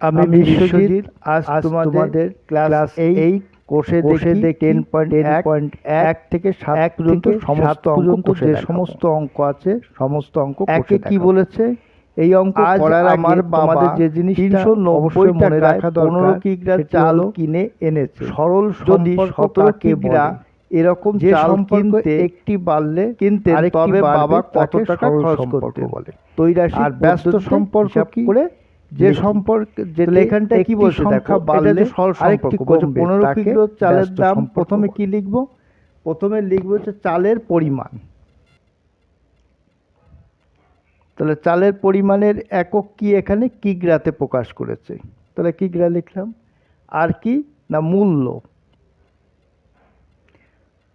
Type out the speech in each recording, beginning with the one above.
আমি বিশ্বজিৎ আজ তোমাদের ক্লাস এইট কোষে দেখি টেন পয়েন্ট এক পয়েন্ট এক থেকে সাত পর্যন্ত সমস্ত পর্যন্ত যে সমস্ত অঙ্ক আছে সমস্ত অঙ্ক একে কি বলেছে? এই অঙ্ক করার আমার বাবা যে জিনিস তিনশো নব্বই মনে রাখা পনেরো কিগ্রা চাল কিনে এনেছে। সরল যদি সতেরো কিগ্রা এরকম যে কিনতে একটি বাড়লে কিনতে তবে বাবা কত টাকা খরচ করতে বলে। তৈরাশি আর ব্যস্ত সম্পর্ক কি? করে যে সম্পর্ক যে লেখানটা কি বলছে? সংখ্যা বাড়লে সরল সম্পর্ক বলছে পনেরো কিলো চালের দাম প্রথমে কি লিখব? প্রথমে লিখব হচ্ছে চালের পরিমাণ। তাহলে চালের পরিমাণের একক কি এখানে? কি কিগ্রাতে প্রকাশ করেছে। তাহলে কিগ্রা লিখলাম। আর কি? না মূল্য।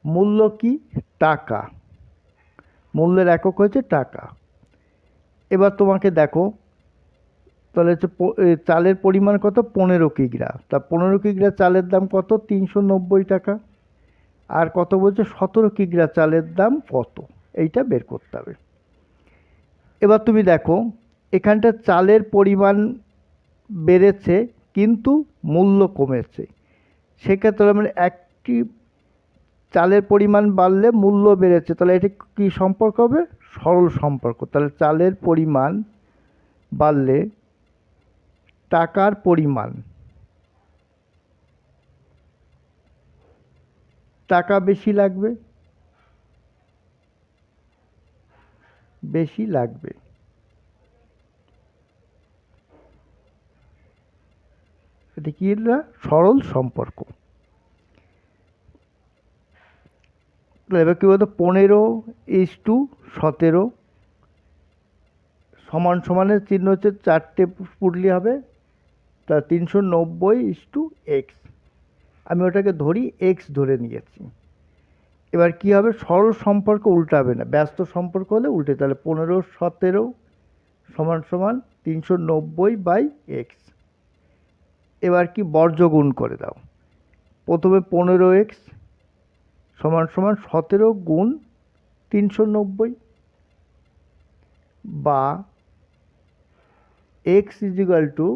মূল্য কি? টাকা। মূল্যের একক হচ্ছে টাকা। এবার তোমাকে দেখো তাহলে হচ্ছে চালের পরিমাণ কত? পনেরো কিগ্রা তা পনেরো কিগ্রা চালের দাম কত? তিনশো নব্বই টাকা। আর কত বলছে? সতেরো কিগ্রা চালের দাম কত? এইটা বের করতে হবে। এবার তুমি দেখো, এখানটা চালের পরিমাণ বেড়েছে, কিন্তু মূল্য কমেছে। সেক্ষেত্রে আমরা একটি চালের পরিমাণ বাড়লে মূল্য বেড়েছে। তাহলে এটা কী সম্পর্ক হবে? সরল সম্পর্ক। তাহলে চালের পরিমাণ বাড়লে টাকার পরিমাণ। টাকা বেশি লাগবে? বেশি লাগবে। এটা কি না সরল সম্পর্ক। এবার কী বলতো? পনেরো ইস টু সতেরো সমান সমানের চিহ্ন হচ্ছে চারটে পুটলি হবে। তা তিনশো নব্বই ইস টু এক্স আমি ওটাকে ধরি এক্স ধরে নিয়েছি। এবার কি হবে? সরল সম্পর্ক উল্টাবে না। ব্যস্ত সম্পর্ক হলে উল্টে। তাহলে পনেরো, সতেরো সমান সমান তিনশো নব্বই বাই এক্স এবার কি বর্জ্য গুণ করে দাও। প্রথমে পনেরো এক্স সমান সমান সতেরো গুণ তিনশো নব্বই বা এক্স ইজিক্যাল টু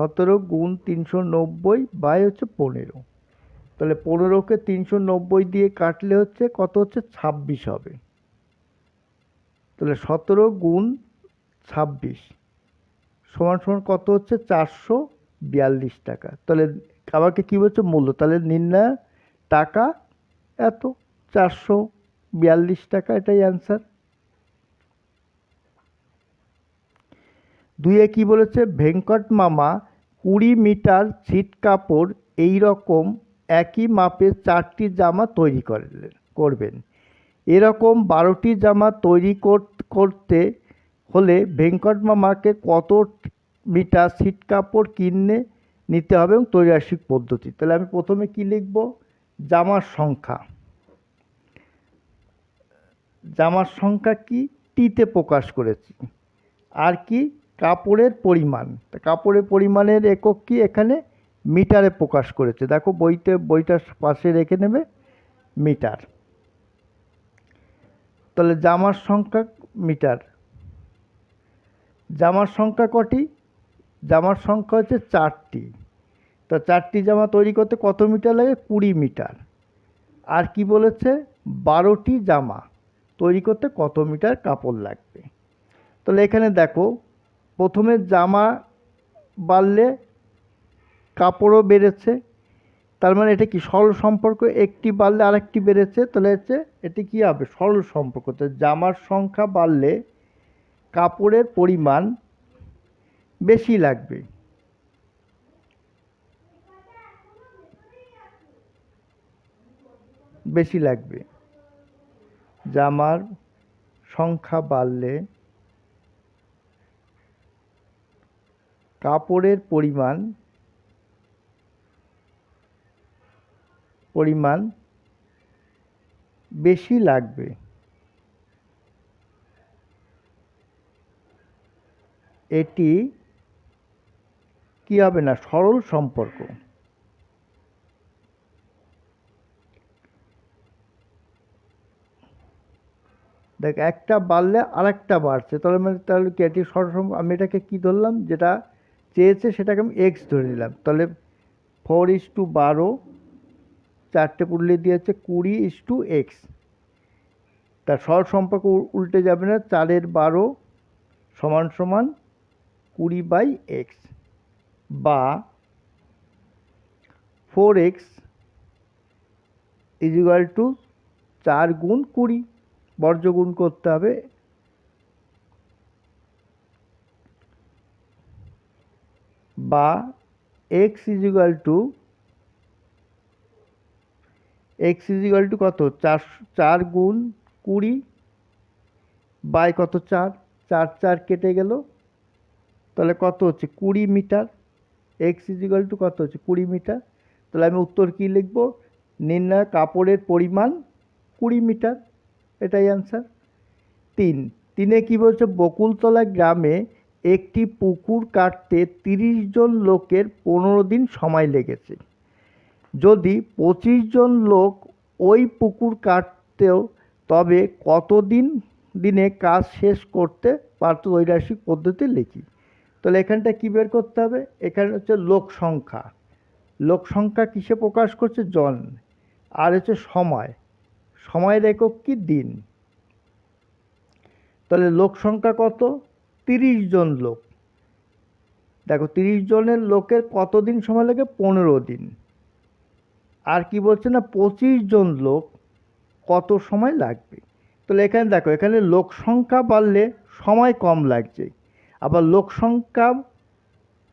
সতেরো গুণ তিনশো নব্বই বাই হচ্ছে পনেরো। তাহলে পনেরোকে তিনশো নব্বই দিয়ে কাটলে হচ্ছে কত হচ্ছে? ছাব্বিশ হবে। তাহলে সতেরো গুণ ছাব্বিশ সমান সমান কত হচ্ছে? চারশো বিয়াল্লিশ টাকা। তাহলে আমাকে কী বলছে? মূল্য। তাহলে নির্ণয় টাকা এত? চারশো বিয়াল্লিশ টাকা এটাই অ্যান্সার। দুইয়ে কি বলেছে? ভেঙ্কট মামা কুড়ি মিটার ছিট কাপড় এই রকম একই মাপের চারটি জামা তৈরি করলেন করবেন। এরকম বারোটি জামা তৈরি কর- করতে হলে ভেঙ্কট মামাকে কত মিটার ছিট কাপড় কিনে নিতে হবে এবং তৈরাসিক পদ্ধতি? তাহলে আমি প্রথমে কি লিখব? জামার সংখ্যা। জামার সংখ্যা কি? টিতে প্রকাশ করেছি। আর কি? কাপড়ের পরিমাণ। কাপড়ের পরিমাণের একক কি এখানে? মিটারে প্রকাশ করেছে। দেখো বইতে বইটার পাশে রেখে নেবে। মিটার। তাহলে জামার সংখ্যা মিটার। জামার সংখ্যা কটি? জামার সংখ্যা হচ্ছে চারটি। তা চারটি জামা তৈরি করতে কত মিটার লাগে? কুড়ি মিটার। আর কি বলেছে? বারোটি জামা তৈরি করতে কত মিটার কাপড় লাগবে? তাহলে এখানে দেখো প্রথমে জামা বাড়লে কাপড়ও বেড়েছে। তার মানে এটা কি সরল সম্পর্ক? একটি বাড়লে আরেকটি বেড়েছে, তাহলে হচ্ছে এটি কি হবে? সরল সম্পর্ক। তো জামার সংখ্যা বাড়লে কাপড়ের পরিমাণ বেশি লাগবে। বেশি লাগবে। জামার সংখ্যা বাড়লে কাপড়ের পরিমাণ পরিমাণ বেশি লাগবে। এটি কি হবে না? সরল সম্পর্ক। দেখ, একটা বাড়লে আরেকটা বাড়ছে। তাহলে মানে তাহলে কি এটি সরসম আমি এটাকে কি ধরলাম? যেটা চেয়েছে সেটাকে আমি এক্স ধরে নিলাম। তাহলে ফোর ইস টু বারো, চারটে পুরলি দিয়েছে, কুড়ি ইস টু এক্স তার সর সম্পর্ক উল্টে যাবে না, চারের বারো সমান সমান কুড়ি বাই এক্স বা four x is equal two চার গুণ কুড়ি বর্জ্য গুণ করতে হবে বা x is equal two x is equal two কত? চার চার গুণ কুড়ি বাই কত চার? চার চার কেটে গেল। তাহলে কত হচ্ছে? কুড়ি মিটার। এক্স ইজিক্যাল টু কত হচ্ছে? কুড়ি মিটার। তাহলে আমি উত্তর কী লিখব? নির্ণয় কাপড়ের পরিমাণ কুড়ি মিটার। এটাই অ্যান্সার তিন। তিনে কি বলছে? বকুলতলা গ্রামে একটি পুকুর কাটতে তিরিশ জন লোকের পনেরো দিন সময় লেগেছে। যদি পঁচিশ জন লোক ওই পুকুর কাটতেও, তবে কতদিন দিনে কাজ শেষ করতে পারত ঐরাসিক পদ্ধতি লিখি? তাহলে এখানটা কী বের করতে হবে? এখানে হচ্ছে লোক সংখ্যা। লোক সংখ্যা কিসে প্রকাশ করছে? জন। আর হচ্ছে সময়। সময়ের একক কি? দিন। তাহলে লোক সংখ্যা কত? তিরিশ জন লোক। দেখো, তিরিশ জনের লোকের কতদিন সময় লাগে? পনেরো দিন। আর কি বলছে না, পঁচিশ জন লোক কত সময় লাগবে? তাহলে এখানে দেখো, এখানে লোক সংখ্যা বাড়লে সময় কম লাগছে। আবার লোক সংখ্যা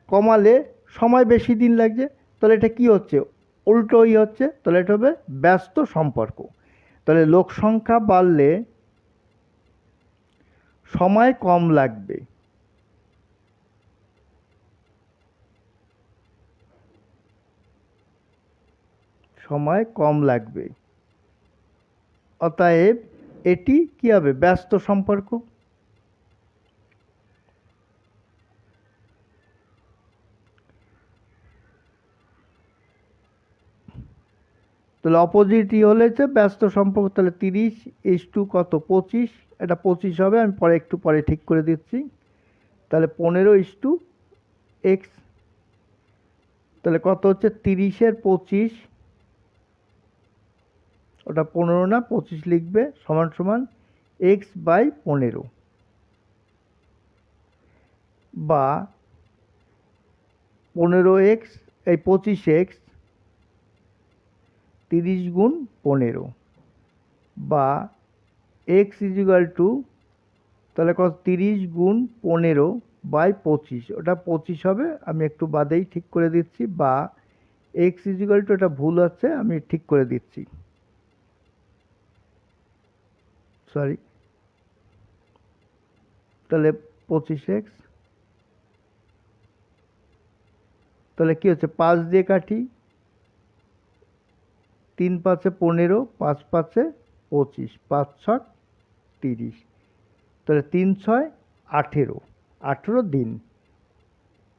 কমালে সময় বেশি দিন লাগছে। তাহলে এটা কি হচ্ছে? উল্টোই হচ্ছে, তাহলে এটা হবে ব্যস্ত সম্পর্ক। তাহলে লোক সংখ্যা বাড়লে সময় কম লাগবে। সময় কম লাগবে। অতএব এটি কি হবে? ব্যস্ত সম্পর্ক? তাহলে অপোজিটই হলেছে ব্যস্ত সম্পর্ক, তাহলে তিরিশ ইস টু কত? পঁচিশ? এটা পঁচিশ হবে, আমি পরে একটু পরে ঠিক করে দিচ্ছি। তাহলে পনেরো ইস টু এক্স, তাহলে কত হচ্ছে? তিরিশের পঁচিশ। ওটা পনেরো না, পঁচিশ লিখবে, সমান সমান এক্স বাই পনেরো। বা পনেরো এক্স, এই পঁচিশ এক্স, তিরিশ গুণ পনেরো। বা এক্স ইজিক্যাল টু তাহলে কত তিরিশ গুণ পনেরো বাই পঁচিশ। ওটা পঁচিশ হবে, আমি একটু বাদেই ঠিক করে দিচ্ছি, বা এক্স ইজিক্যাল টু এটা ভুল আছে, আমি ঠিক করে দিচ্ছি। সরি তাহলে পঁচিশ এক্স তাহলে কী হচ্ছে, পাঁচ দিয়ে কাটি, তিন পাঁচে পনেরো, পাঁচ পাঁচে পঁচিশ, পাঁচ ছক তিরিশ। তাহলে তিন ছয় আঠেরো। আঠেরো দিন।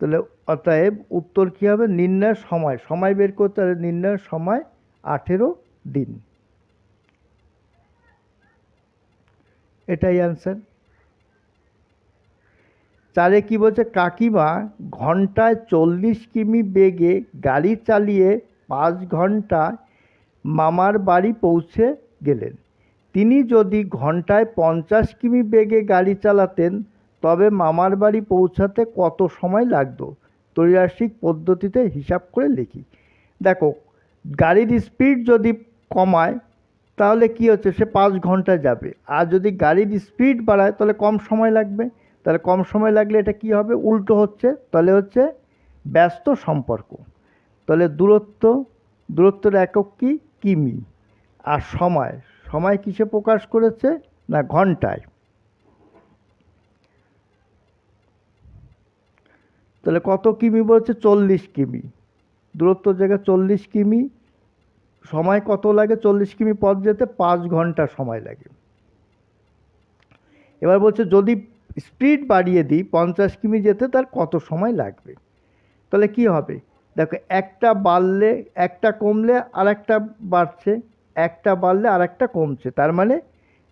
তাহলে অতএব উত্তর কী হবে? নির্ণয়ের সময়। সময় বের করতে হবে নির্ণয়ের সময় আঠেরো দিন। এটাই অ্যান্সার চারে কি বলছে? কাকিমা ঘন্টায় চল্লিশ কিমি বেগে গাড়ি চালিয়ে পাঁচ ঘন্টায় মামার বাড়ি পৌঁছে গেলেন। তিনি যদি ঘন্টায় পঞ্চাশ কিমি বেগে গাড়ি চালাতেন, তবে মামার বাড়ি পৌঁছাতে কত সময় লাগতো? ত্রৈরাসিক পদ্ধতিতে হিসাব করে লিখি। দেখো, গাড়ির স্পিড যদি কমায়, তাহলে কি হচ্ছে? সে পাঁচ ঘণ্টা যাবে। আর যদি গাড়ির স্পিড বাড়ায়, তাহলে কম সময় লাগবে। তাহলে কম সময় লাগলে এটা কি হবে? উল্টো হচ্ছে, তাহলে হচ্ছে ব্যস্ত সম্পর্ক। তাহলে দূরত্ব, দূরত্বের একক কি? কিমি। আর সময় সময় কিসে প্রকাশ করেছে? না, ঘন্টায়। তাহলে কত কিমি বলছে? চল্লিশ কিমি। দূরত্ব জায়গায় চল্লিশ কিমি। সময় কত লাগে? চল্লিশ কিমি পথ যেতে পাঁচ ঘণ্টা সময় লাগে। এবার বলছে, যদি স্পিড বাড়িয়ে দিই, পঞ্চাশ কিমি যেতে তার কত সময় লাগবে? তাহলে কি হবে? দেখো, একটা বাড়লে, একটা কমলে আর একটা বাড়ছে। একটা বাড়লে আর একটা কমছে। তার মানে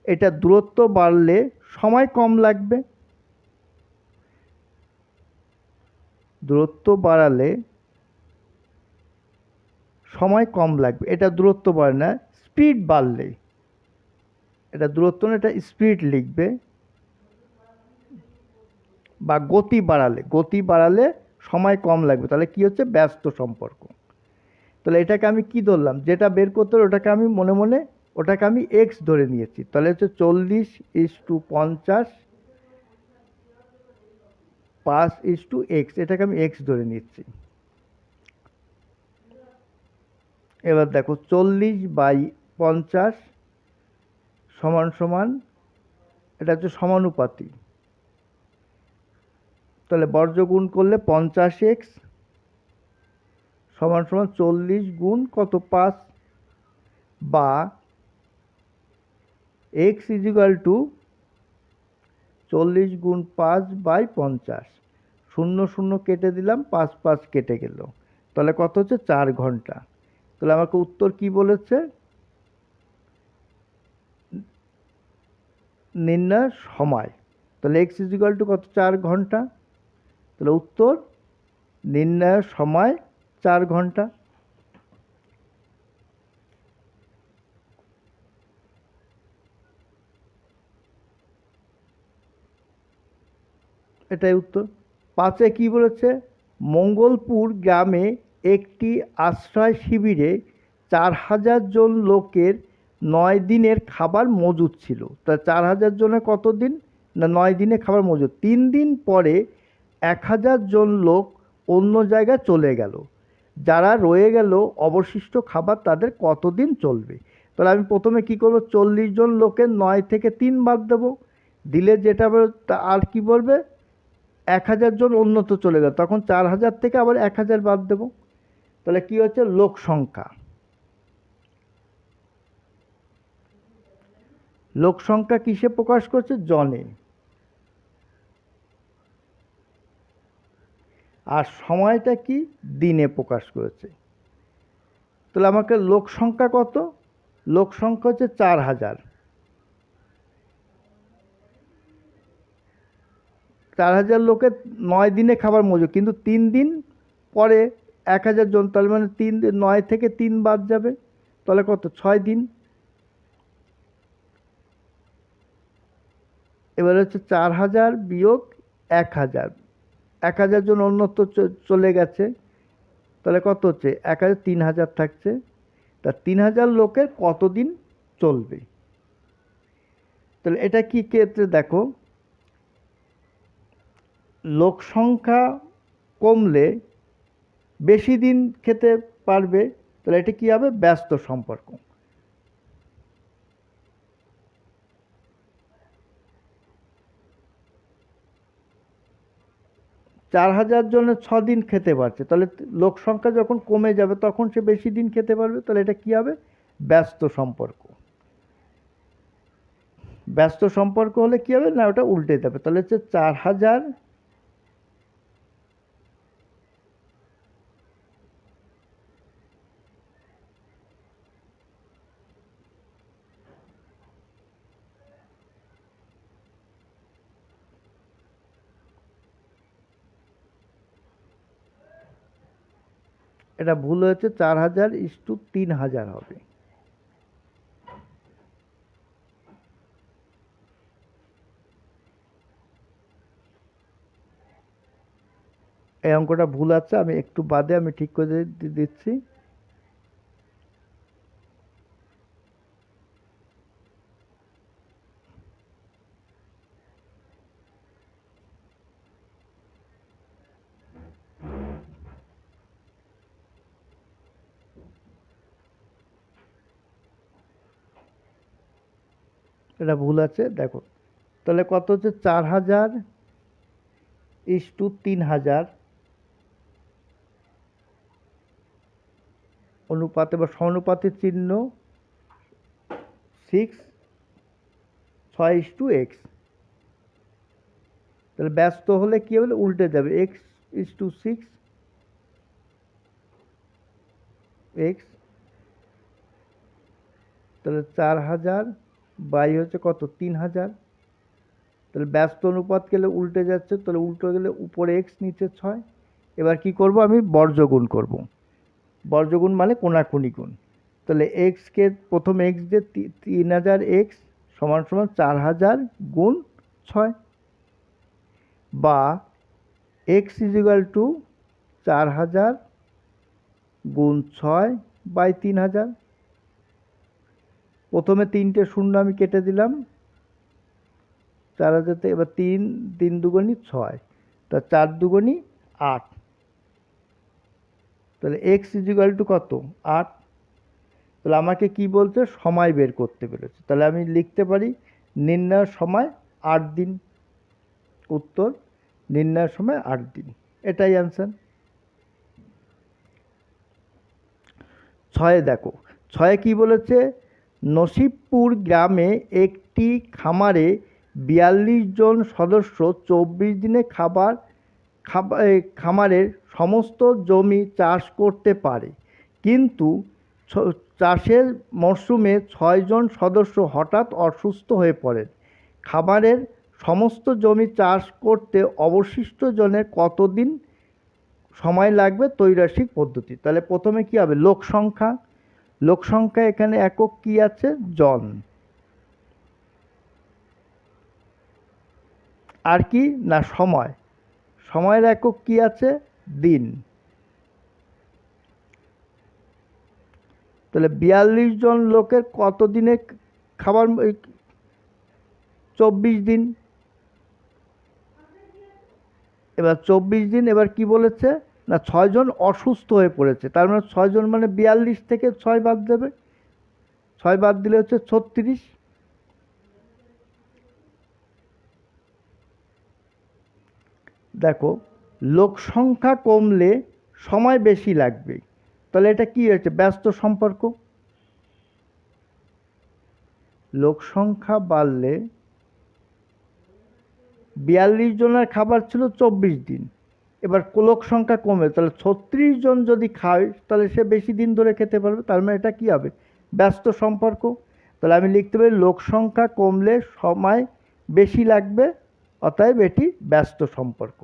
এটা দূরত্ব বাড়লে সময় কম লাগবে। দূরত্ব বাড়ালে সময় কম লাগবে। এটা দূরত্ব বাড়ে না স্পিড বাড়লে। এটা দূরত্ব না, এটা স্পিড লিখবে। বা গতি বাড়ালে। গতি বাড়ালে সময় কম লাগবে। তাহলে কি হচ্ছে? ব্যস্ত সম্পর্ক। তাহলে এটাকে আমি কি ধরলাম? যেটা বের করতে হবে ওটাকে আমি মনে মনে ওটাকে আমি এক্স ধরে নিয়েছি। তাহলে হচ্ছে চল্লিশ ইস টু পঞ্চাশ পাঁচ ইস টু এক্স এটাকে আমি এক্স ধরে নিচ্ছি এবার দেখো, চল্লিশ বাই পঞ্চাশ সমান সমান, এটা হচ্ছে সমানুপাতি। তাহলে বর্জ্য গুণ করলে পঞ্চাশ এক্স সমান সমান চল্লিশ গুণ কত? পাঁচ বা এক্স ইজিক্যাল টু চল্লিশ গুণ পাঁচ বাই পঞ্চাশ। শূন্য শূন্য কেটে দিলাম, পাঁচ পাঁচ কেটে গেল। তাহলে কত হচ্ছে? চার ঘণ্টা। তাহলে আমাকে উত্তর কি বলেছে? নির্ণয় সময়। তাহলে এক্স ইজিক্যাল টু কত? চার ঘণ্টা। তাহলে উত্তর নির্ণয়ের সময় চার ঘণ্টা। এটাই উত্তর। পাঁচে কি বলেছে? মঙ্গলপুর গ্রামে একটি আশ্রয় শিবিরে চার হাজার জন লোকের নয় দিনের খাবার মজুদ ছিল। তা চার হাজার জনের কত দিন? না, নয় দিনে খাবার মজুদ। তিন দিন পরে এক হাজার জন লোক অন্য জায়গায় চলে গেল। যারা রয়ে গেল অবশিষ্ট খাবার তাদের কতদিন চলবে? তাহলে আমি প্রথমে কি করব? চল্লিশ জন লোকের নয় থেকে তিন বাদ দেবো। দিলে যেটা আর কি বলবে? এক হাজার জন অন্যত চলে গেল। তখন চার হাজার থেকে আবার এক হাজার বাদ দেবো। তাহলে কি হচ্ছে? লোক সংখ্যা। লোক সংখ্যা কিসে প্রকাশ করছে? জনে। আর সময়টা কি? দিনে প্রকাশ করেছে। তাহলে আমাকে লোক সংখ্যা কত? লোক সংখ্যা হচ্ছে চার হাজার। চার হাজার লোকের নয় দিনে খাবার মজুদ কিন্তু তিন দিন পরে এক হাজার জন, তাহলে মানে তিন নয় থেকে তিন বাদ যাবে। তাহলে কত? ছয় দিন। এবার হচ্ছে চার হাজার বিয়োগ এক হাজার। এক হাজার জন অন্যত্র চলে গেছে। তাহলে কত হচ্ছে? এক হাজার তিন হাজার থাকছে। তা তিন হাজার লোকের কতদিন চলবে? তাহলে এটা কি ক্ষেত্রে দেখো, লোক সংখ্যা কমলে বেশি দিন খেতে পারবে, তাহলে এটা কী হবে? ব্যস্ত সম্পর্ক। চার হাজার জনের ছ দিন খেতে পারছে। তাহলে লোক সংখ্যা যখন কমে যাবে, তখন সে বেশি দিন খেতে পারবে। তাহলে এটা কী হবে? ব্যস্ত সম্পর্ক। ব্যস্ত সম্পর্ক হলে কী হবে? না, ওটা উল্টে যাবে। তাহলে হচ্ছে চার হাজার এটা ভুল হয়েছে, চার হাজার ইস্টু তিন হাজার হবে। এই অঙ্কটা ভুল আছে, আমি একটু বাদে আমি ঠিক করে দিচ্ছি। এটা ভুল আছে, দেখো। তাহলে কত হচ্ছে? চার হাজার ইস টু তিন হাজার। অনুপাতে বা সমানুপাতের চিহ্ন সিক্স ছয় ইস টু এক্স তাহলে ব্যস্ত হলে কী হবে? উল্টে যাবে। X is two six x তাহলে চার হাজার বাই হচ্ছে কত? তিন হাজার। তাহলে ব্যস্ত অনুপাত গেলে উল্টে যাচ্ছে, তাহলে উল্টো গেলে উপরে এক্স নিচে ছয়। এবার কি করব আমি? বর্জগুণ করব। বর্জগুণ মানে কোনাকুনি গুণ। তাহলে এক্সকে প্রথম এক্স যে তি- তিন হাজার এক্স সমান সমান চার হাজার গুণ ছয়। বা এক্স ইজিক্যাল টু চার হাজার গুণ ছয় বাই তিন হাজার। প্রথমে তিনটে শূন্য আমি কেটে দিলাম। চার হাজারতে এবার তিন তিন দুগুণি ছয়। তা চার দুগুণি আট। তাহলে এক্স ইজিক্যাল টু কত? আট। তাহলে আমাকে কি বলছে? সময় বের করতে পেরেছে। তাহলে আমি লিখতে পারি, নির্ণয়ের সময় আট দিন। উত্তর, নির্ণয়ের সময় আট দিন। এটাই অ্যান্সার ছয়ে দেখো, ছয়ে কি বলেছে? নসিবপুর গ্রামে একটি খামারে বিয়াল্লিশ জন সদস্য চব্বিশ দিনে খাবার, খাবা- খামারের সমস্ত জমি চাষ করতে পারে। কিন্তু চাষের মরশুমে ছয়জন সদস্য হঠাৎ অসুস্থ হয়ে পড়েন। খামারের সমস্ত জমি চাষ করতে অবশিষ্ট জনের কতদিন সময় লাগবে তৈরাসিক পদ্ধতি? তাহলে প্রথমে কি হবে? লোক সংখ্যা লোক সংখ্যা এখানে একক কি আছে? জন। আর কি? না, সময়। সময়ের একক কি আছে? দিন। তাহলে বিয়াল্লিশ জন লোকের কত দিনে খাবার চব্বিশ দিন? এবার চব্বিশ দিন, এবার কি বলেছে? না ছয়জন অসুস্থ হয়ে পড়েছে। তার মানে ছয়জন মানে বিয়াল্লিশ থেকে ছয় বাদ দেবে। ছয় বাদ দিলে হচ্ছে ছত্রিশ। দেখো, লোক সংখ্যা কমলে সময় বেশি লাগবে। তাহলে এটা কি হয়েছে? ব্যস্ত সম্পর্ক। লোক সংখ্যা বাড়লে বিয়াল্লিশ জনের খাবার ছিল চব্বিশ দিন। এবার লোক সংখ্যা কমে, তাহলে ছত্রিশ জন যদি খায়, তাহলে সে বেশি দিন ধরে খেতে পারবে, তার মানে এটা কী হবে? ব্যস্ত সম্পর্ক। তাহলে আমি লিখতে পারি লোক সংখ্যা কমলে সময় বেশি লাগবে, অতএব এটি ব্যস্ত সম্পর্ক।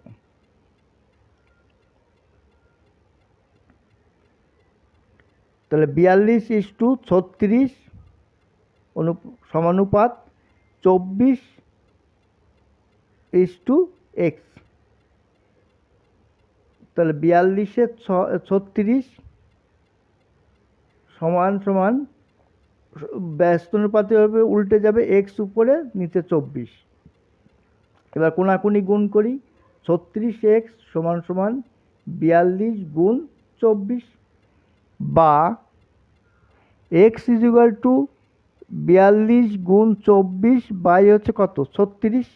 তাহলে বিয়াল্লিশ ইস টু ছত্রিশ, অনু, সমানুপাত চব্বিশ ইস টু এক্স। তাহলে বিয়াল্লিশে ছত্রিশ সমান সমান ব্যস্ত হবে, উল্টে যাবে এক্স উপরে, নিচে চব্বিশ। এবার কোনাকুনি গুণ করি, ছত্রিশ এক্স সমান সমান বিয়াল্লিশ গুণ চব্বিশ বা এক্স ইজিক্যাল টু বিয়াল্লিশ গুণ চব্বিশ বাই হচ্ছে কত? ছত্রিশ।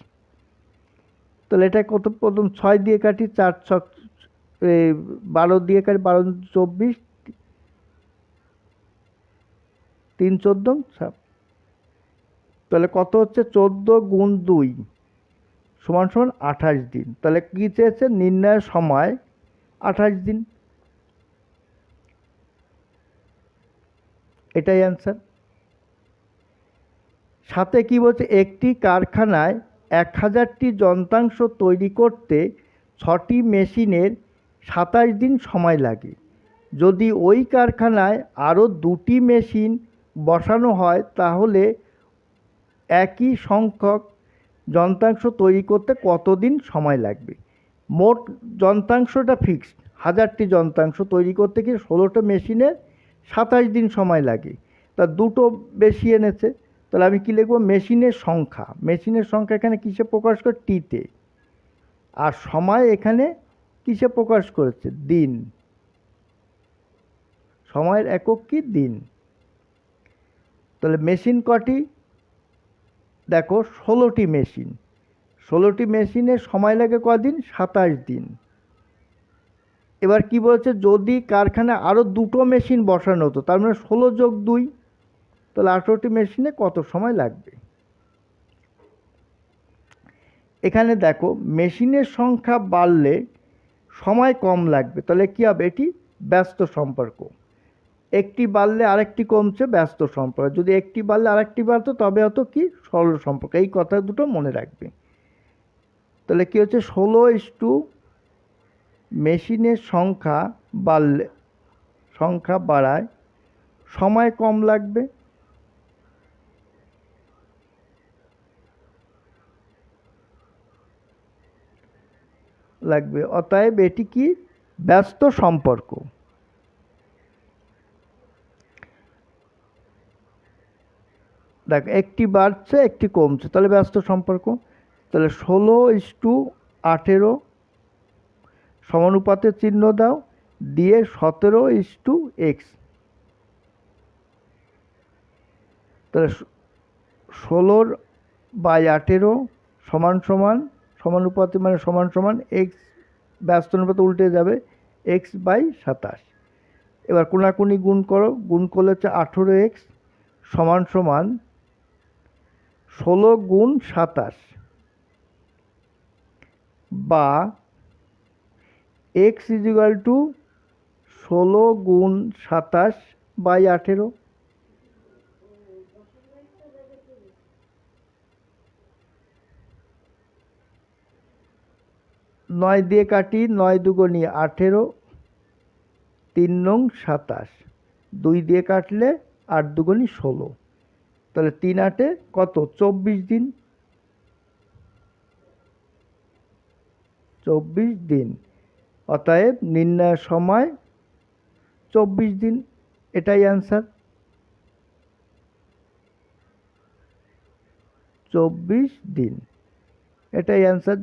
তাহলে এটা কত? প্রথম ছয় দিয়ে কাটি, চার ছক বারো দিয়ে কাটি বারো চব্বিশ, তিন চোদ্দ তাহলে কত হচ্ছে? চোদ্দ গুণ দুই সমান সমান আঠাশ দিন। তাহলে কী চেয়েছে? নির্ণয়ের সময় আঠাশ দিন। এটাই অ্যান্সার সাথে কি বলছে? একটি কারখানায় এক হাজারটি যন্ত্রাংশ তৈরি করতে ছটি মেশিনের সাতাশ দিন সময় লাগে। যদি ওই কারখানায় আরও দুটি মেশিন বসানো হয়, তাহলে একই সংখ্যক যন্ত্রাংশ তৈরি করতে কতদিন সময় লাগবে? মোট যন্ত্রাংশটা ফিক্সড। হাজারটি যন্ত্রাংশ তৈরি করতে গিয়ে ষোলোটা মেশিনের সাতাশ দিন সময় লাগে। তা দুটো বেশি এনেছে। তাহলে আমি কী লিখব? মেশিনের সংখ্যা। মেশিনের সংখ্যা এখানে কিসে প্রকাশ করে? টিতে। আর সময় এখানে কিসে প্রকাশ করেছে? দিন। সময়ের একক কি? দিন। তাহলে মেশিন কটি? দেখো, ষোলোটি মেশিন। ষোলোটি মেশিনে সময় লাগে কদিন? সাতাশ দিন। এবার কি বলছে? যদি কারখানায় আরও দুটো মেশিন বসানো হতো, তার মানে ষোলো যোগ দুই, তাহলে আঠেরোটি মেশিনে কত সময় লাগবে? এখানে দেখো, মেশিনের সংখ্যা বাড়লে সময় কম লাগবে। তাহলে কী হবে? এটি ব্যস্ত সম্পর্ক। একটি বাড়লে আরেকটি কমছে, ব্যস্ত সম্পর্ক। যদি একটি বাড়লে আরেকটি বাড়তো, তবে হতো কি? সরল সম্পর্ক। এই কথা দুটো মনে রাখবে। তাহলে কি হচ্ছে? ষোলো টু মেশিনের সংখ্যা বাড়লে, সংখ্যা বাড়ায় সময় কম লাগবে লাগবে। অতএব এটি কি? ব্যস্ত সম্পর্ক। দেখ, একটি বাড়ছে, একটি কমছে। তাহলে ব্যস্ত সম্পর্ক। তাহলে ষোলো ইস টু আঠেরো সমানুপাতের চিহ্ন দাও। দিয়ে সতেরো ইস টু এক্স। তাহলে ষোলোর বাই আঠেরো সমান সমান সমানুপাতে মানে সমান সমান এক্স ব্যস্ত অনুপাতে উল্টে যাবে এক্স বাই সাতাশ। এবার কোনাকুনি গুণ করো, গুণ করলে হচ্ছে আঠেরো এক্স সমান সমান ষোলো গুণ সাতাশ বা এক্স ইজিক্যাল টু ষোলো গুণ সাতাশ বাই আঠেরো। নয় দিয়ে কাটি, নয় দুগুণি আঠেরো, তিন নং সাতাশ। দুই দিয়ে কাটলে আট দুগুণি ষোলো। তাহলে তিন আটে কত? চব্বিশ দিন। চব্বিশ দিন। অতএব নির্ণয়ের সময় চব্বিশ দিন। এটাই অ্যান্সার চব্বিশ দিন। এটাই অ্যান্সার